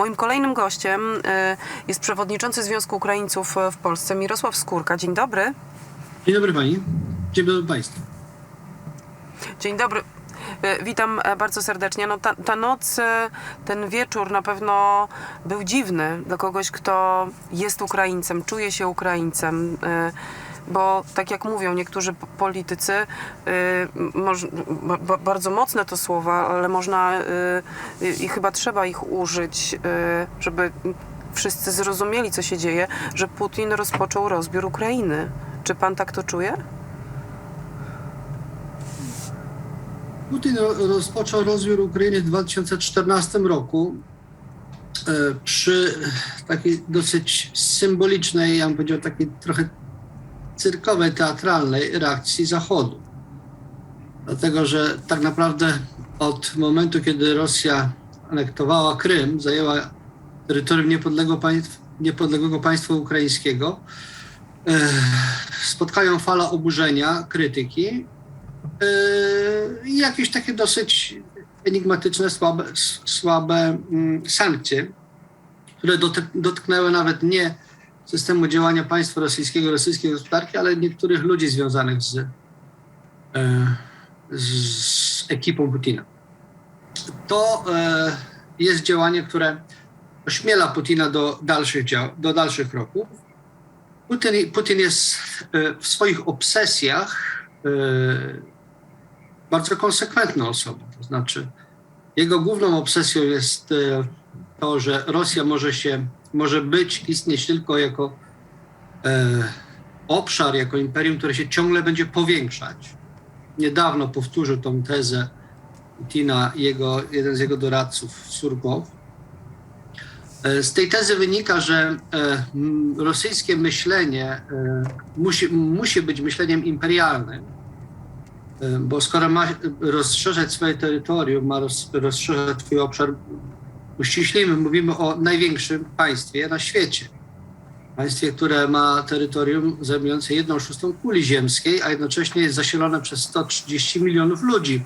Moim kolejnym gościem e, jest przewodniczący Związku Ukraińców e, w Polsce Mirosław Skórka. Dzień dobry. Dzień dobry pani. Dzień dobry państwu. Dzień dobry. E, Witam e, bardzo serdecznie. No, ta, ta noc, ten wieczór na pewno był dziwny dla kogoś, kto jest Ukraińcem, czuje się Ukraińcem. Bo tak jak mówią niektórzy politycy, ba, bardzo mocne to słowa, ale można e, i chyba trzeba ich użyć, żeby wszyscy zrozumieli, co się dzieje, że Putin rozpoczął rozbiór Ukrainy. Czy pan tak to czuje? Putin ro- rozpoczął rozbiór Ukrainy w 2014 roku przy takiej dosyć symbolicznej, ja bym powiedział, takiej trochę cyrkowej, teatralnej reakcji Zachodu. Dlatego, że tak naprawdę od momentu, kiedy Rosja anektowała Krym, zajęła terytorium niepodległego, niepodległego państwa ukraińskiego, e, spotkają fala oburzenia, krytyki, Yy, i jakieś takie dosyć enigmatyczne, słabe, słabe mm, sankcje, które dotknęły nawet nie systemu działania państwa rosyjskiego, rosyjskiej gospodarki, ale niektórych ludzi związanych z, e, z ekipą Putina. To e, jest działanie, które ośmiela Putina do dalszych, dział, do dalszych kroków. Putin, Putin jest e, w swoich obsesjach bardzo konsekwentną osobą. To znaczy, jego główną obsesją jest to, że Rosja może się, może być, istnieć tylko jako e, obszar, jako imperium, które się ciągle będzie powiększać. Niedawno powtórzył tą tezę Putina, jego, jeden z jego doradców, Surkow. E, Z tej tezy wynika, że e, rosyjskie myślenie e, musi, musi być myśleniem imperialnym, E, bo skoro ma rozszerzać swoje terytorium, ma roz, rozszerzać swój obszar, uściślimy, mówimy o największym państwie na świecie. Państwie, które ma terytorium zajmujące jedną szóstą kuli ziemskiej, a jednocześnie jest zasiedlone przez 130 milionów ludzi.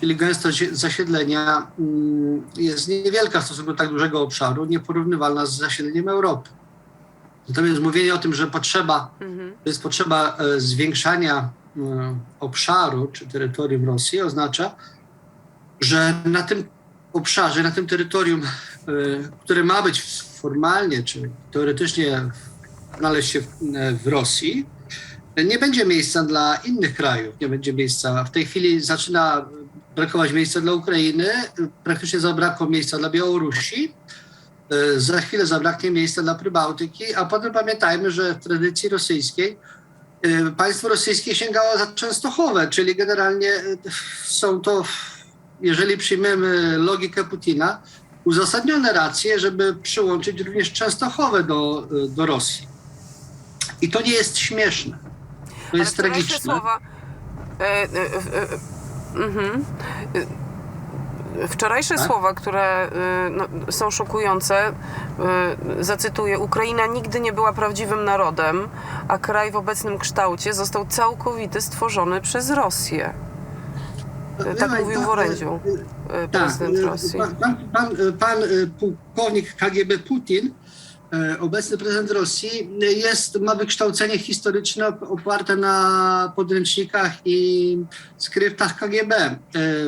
Czyli gęstość zasiedlenia mm, jest niewielka w stosunku do tak dużego obszaru, nieporównywalna z zasiedleniem Europy. Natomiast mówienie o tym, że potrzeba Mhm. jest potrzeba e, zwiększania e, obszaru czy terytorium Rosji, oznacza, że na tym obszarze, na tym terytorium, e, które ma być formalnie czy teoretycznie znaleźć się w, e, w Rosji, nie będzie miejsca dla innych krajów, nie będzie miejsca. W tej chwili zaczyna brakować miejsca dla Ukrainy, praktycznie zabrakło miejsca dla Białorusi. E, Za chwilę zabraknie miejsca dla Prybałtyki, a potem pamiętajmy, że w tradycji rosyjskiej państwo rosyjskie sięgało za Częstochowę, czyli generalnie są to, jeżeli przyjmiemy logikę Putina, uzasadnione racje, żeby przyłączyć również Częstochowę do, do Rosji. I to nie jest śmieszne. To jest Ale wczorajsze tragiczne. Słowa, e, e, e, mhm. Wczorajsze Tak? słowa, które e, no, są szokujące, e, zacytuję: Ukraina nigdy nie była prawdziwym narodem, a kraj w obecnym kształcie został całkowity stworzony przez Rosję. E, Tak mówił w pan, orędziu e, e, Tak, prezydent e, Rosji. Pan, pan, pan, pan e, pułkownik KGB Putin, e, obecny prezydent Rosji, e, jest, ma wykształcenie historyczne op- oparte na podręcznikach i skryptach KGB. E,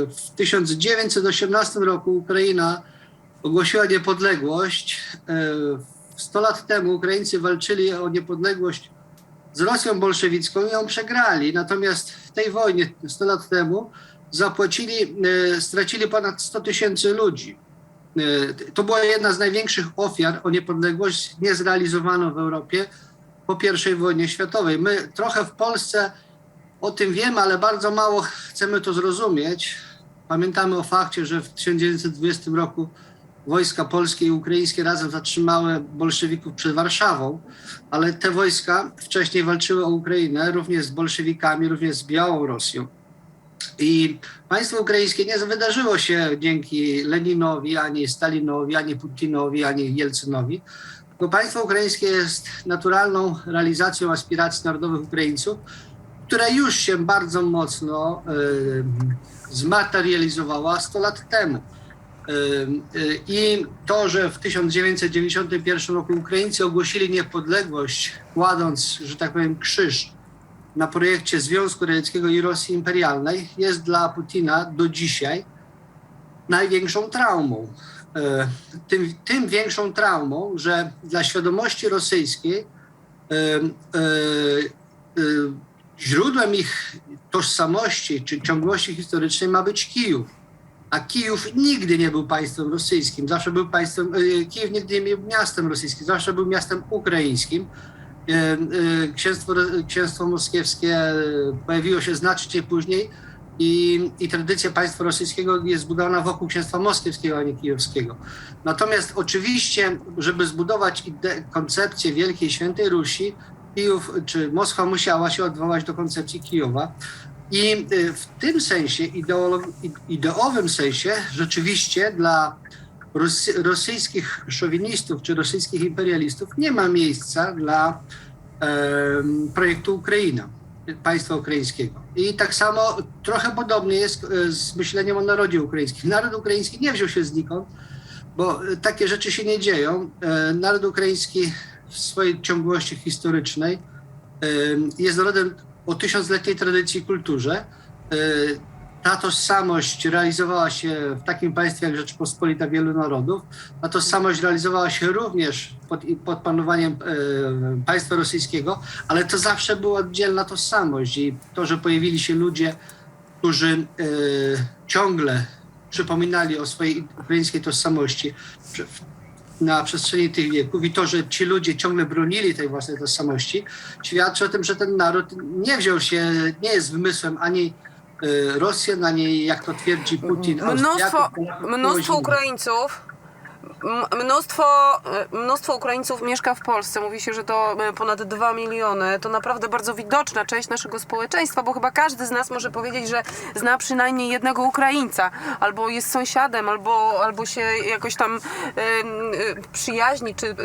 W 1918 roku Ukraina ogłosiła niepodległość. E, 100 lat temu Ukraińcy walczyli o niepodległość z Rosją bolszewicką i ją przegrali. Natomiast w tej wojnie 100 lat temu zapłacili, e, stracili ponad 100 tysięcy ludzi. E, To była jedna z największych ofiar o niepodległość niezrealizowaną w Europie po I wojnie światowej. My trochę w Polsce o tym wiemy, ale bardzo mało chcemy to zrozumieć. Pamiętamy o fakcie, że w 1920 roku wojska polskie i ukraińskie razem zatrzymały bolszewików przed Warszawą, ale te wojska wcześniej walczyły o Ukrainę również z bolszewikami, również z Białą Rosją. I państwo ukraińskie nie wydarzyło się dzięki Leninowi, ani Stalinowi, ani Putinowi, ani Jelcynowi. Tylko państwo ukraińskie jest naturalną realizacją aspiracji narodowych Ukraińców, która już się bardzo mocno y, zmaterializowała 100 lat temu. y, I to, że w 1991 roku Ukraińcy ogłosili niepodległość, kładąc, że tak powiem, krzyż na projekcie Związku Radzieckiego i Rosji Imperialnej, jest dla Putina do dzisiaj największą traumą. E, Tym, tym większą traumą, że dla świadomości rosyjskiej e, e, źródłem ich tożsamości czy ciągłości historycznej ma być Kijów. A Kijów nigdy nie był państwem rosyjskim, zawsze był państwem, Kijów nigdy nie był miastem rosyjskim, zawsze był miastem ukraińskim. E, e, Księstwo, księstwo moskiewskie e, pojawiło się znacznie później i, i tradycja państwa rosyjskiego jest zbudowana wokół księstwa moskiewskiego, a nie kijowskiego. Natomiast oczywiście, żeby zbudować koncepcję Wielkiej Świętej Rusi, Kijów czy Moskwa musiała się odwołać do koncepcji Kijowa. I w tym sensie, ideolo- ideowym sensie, rzeczywiście dla rosyjskich szowinistów czy rosyjskich imperialistów nie ma miejsca dla projektu Ukraina, państwa ukraińskiego. I tak samo trochę podobnie jest e, z myśleniem o narodzie ukraińskim. Naród ukraiński nie wziął się znikąd, bo e, takie rzeczy się nie dzieją. E, Naród ukraiński w swojej ciągłości historycznej jest narodem o tysiącletniej tradycji i kulturze. Ta tożsamość realizowała się w takim państwie jak Rzeczpospolita wielu narodów. Ta tożsamość realizowała się również pod, pod panowaniem e, państwa rosyjskiego, ale to zawsze była oddzielna tożsamość i to, że pojawili się ludzie, którzy e, ciągle przypominali o swojej ukraińskiej tożsamości na przestrzeni tych wieków i to, że ci ludzie ciągle bronili tej własnej tożsamości, świadczy o tym, że ten naród nie wziął się, nie jest wymysłem ani e, Rosjan, ani jak to twierdzi Putin. Mnóstwo, Austriaków, Polaków, mnóstwo kogoś Ukraińców. Mnóstwo, e, mnóstwo Ukraińców mieszka w Polsce. Mówi się, że to e, ponad 2 miliony. To naprawdę bardzo widoczna część naszego społeczeństwa, bo chyba każdy z nas może powiedzieć, że zna przynajmniej jednego Ukraińca, albo jest sąsiadem, albo, albo się jakoś tam e, przyjaźni, czy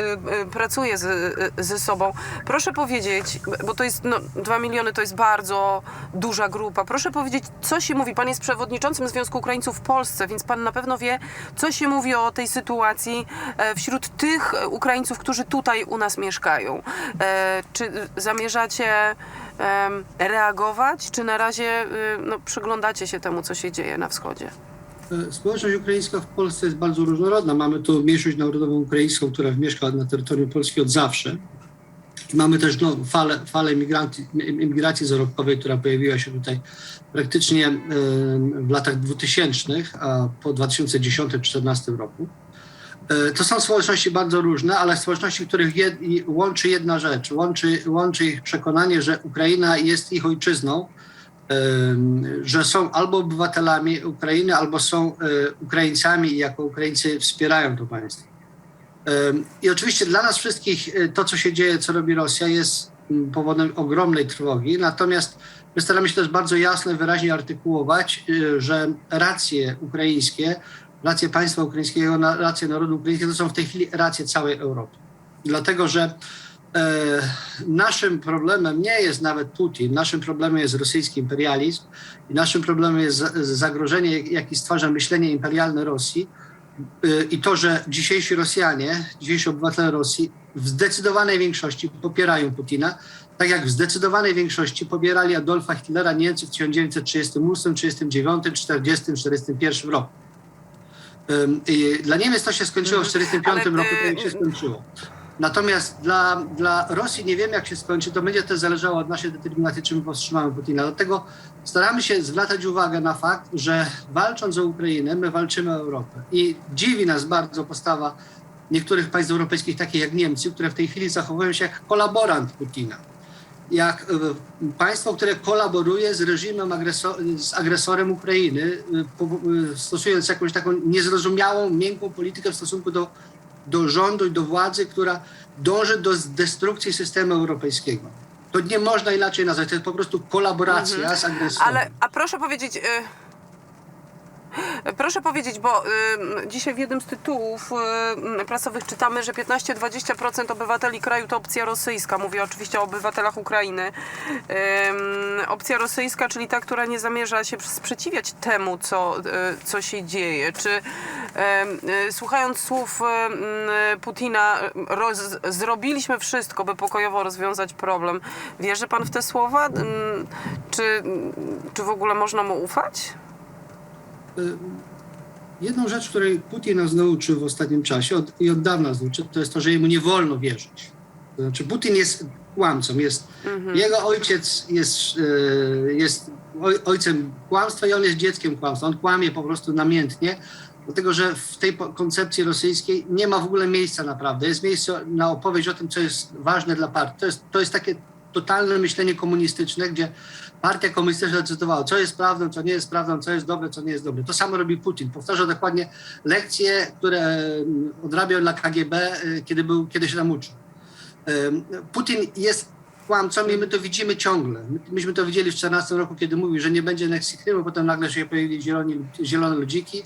pracuje z, ze sobą. Proszę powiedzieć, bo to jest, no, 2 miliony to jest bardzo duża grupa. Proszę powiedzieć, co się mówi? Pan jest przewodniczącym Związku Ukraińców w Polsce, więc pan na pewno wie, co się mówi o tej sytuacji e, wśród tych e, Ukraińców, którzy tutaj u nas mieszkają. E, Czy zamierzacie reagować, czy na razie no, przyglądacie się temu, co się dzieje na wschodzie? Społeczność ukraińska w Polsce jest bardzo różnorodna. Mamy tu mniejszość narodową ukraińską, która mieszka na terytorium Polski od zawsze. Mamy też no, falę, falę zarobkowej, która pojawiła się tutaj praktycznie w latach 2000, a po 2010-2014 roku. E, To są społeczności bardzo różne, ale społeczności, których jed, łączy jedna rzecz. Łączy, łączy ich przekonanie, że Ukraina jest ich ojczyzną, że są albo obywatelami Ukrainy, albo są e, Ukraińcami i jako Ukraińcy wspierają to państwo. I oczywiście dla nas wszystkich e, to, co się dzieje, co robi Rosja, jest powodem ogromnej trwogi. Natomiast my staramy się też bardzo jasno wyraźnie artykułować, że racje ukraińskie, racje państwa ukraińskiego, na- racje narodu ukraińskiego to są w tej chwili racje całej Europy. Dlatego, że e, naszym problemem nie jest nawet Putin, naszym problemem jest rosyjski imperializm i naszym problemem jest za- zagrożenie, jakie stwarza myślenie imperialne Rosji y, i to, że dzisiejsi Rosjanie, dzisiejsi obywatele Rosji w zdecydowanej większości popierają Putina, tak jak w zdecydowanej większości popierali Adolfa Hitlera Niemcy w 1938, 1939, 1940, 1941 roku. Dla Niemiec to się skończyło w 1945 Ale, roku, to im się skończyło. Natomiast dla, dla Rosji nie wiem, jak się skończy. To będzie też zależało od naszej determinacji, czy my powstrzymamy Putina. Dlatego staramy się zwracać uwagę na fakt, że walcząc o Ukrainę, my walczymy o Europę. I dziwi nas bardzo postawa niektórych państw europejskich, takich jak Niemcy, które w tej chwili zachowują się jak kolaborant Putina. Jak e, państwo, które kolaboruje z reżimem, agreso- z agresorem Ukrainy, e, e, stosując jakąś taką niezrozumiałą, miękką politykę w stosunku do do rządu i do władzy, która dąży do destrukcji systemu europejskiego. To nie można inaczej nazwać, to jest po prostu kolaboracja z agresorem. Ale, a proszę powiedzieć... Y... Proszę powiedzieć, bo y, dzisiaj w jednym z tytułów y, prasowych czytamy, że 15-20% obywateli kraju to opcja rosyjska. Mówię oczywiście o obywatelach Ukrainy. Ym, opcja rosyjska, czyli ta, która nie zamierza się sprzeciwiać temu, co, y, co się dzieje. Czy, e, słuchając słów m, Putina, roz, zrobiliśmy wszystko, by pokojowo rozwiązać problem. Wierzy pan w te słowa? M, Czy, czy w ogóle można mu ufać? Jedną rzecz, której Putin nas nauczył w ostatnim czasie od, i od dawna nas uczy, to jest to, że jemu nie wolno wierzyć. To znaczy Putin jest kłamcą, jest, jego ojciec jest, e, jest oj, ojcem kłamstwa i on jest dzieckiem kłamstwa. On kłamie po prostu namiętnie, dlatego że w tej koncepcji rosyjskiej nie ma w ogóle miejsca naprawdę. Jest miejsce na opowieść o tym, co jest ważne dla partii. To jest, to jest takie totalne myślenie komunistyczne, gdzie partia komunistyczna decydowała, co jest prawdą, co nie jest prawdą, co jest dobre, co nie jest dobre. To samo robi Putin. Powtarza dokładnie lekcje, które mm, odrabiał dla KGB, y, kiedy, był, kiedy się tam uczył. Putin jest kłamcą i my to widzimy ciągle. My- Myśmy to widzieli w 2014 roku, kiedy mówił, że nie będzie aneksji Krymu, potem nagle się pojawili zieloni, zielone ludziki.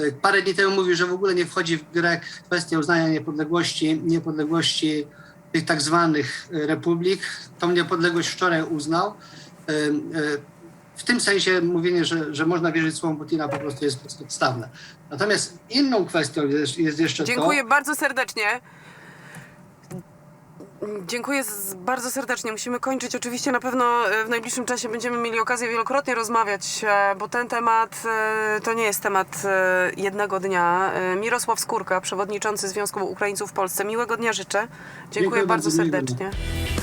Y, Parę dni temu mówił, że w ogóle nie wchodzi w grę kwestia uznania niepodległości, niepodległości tych tak zwanych y, republik. Tą niepodległość wczoraj uznał. Ym, y, W tym sensie mówienie, że, że można wierzyć słowom Putina po prostu jest bezpodstawne. Natomiast inną kwestią jest, jest jeszcze Dziękuję to... bardzo serdecznie. Dziękuję z, bardzo serdecznie. Musimy kończyć. Oczywiście na pewno e, w najbliższym czasie będziemy mieli okazję wielokrotnie rozmawiać, e, bo ten temat e, to nie jest temat e, jednego dnia. E, Mirosław Skórka, przewodniczący Związku Ukraińców w Polsce. Miłego dnia życzę. Dziękuję, Dziękuję bardzo bardzo, miłego dnia. serdecznie.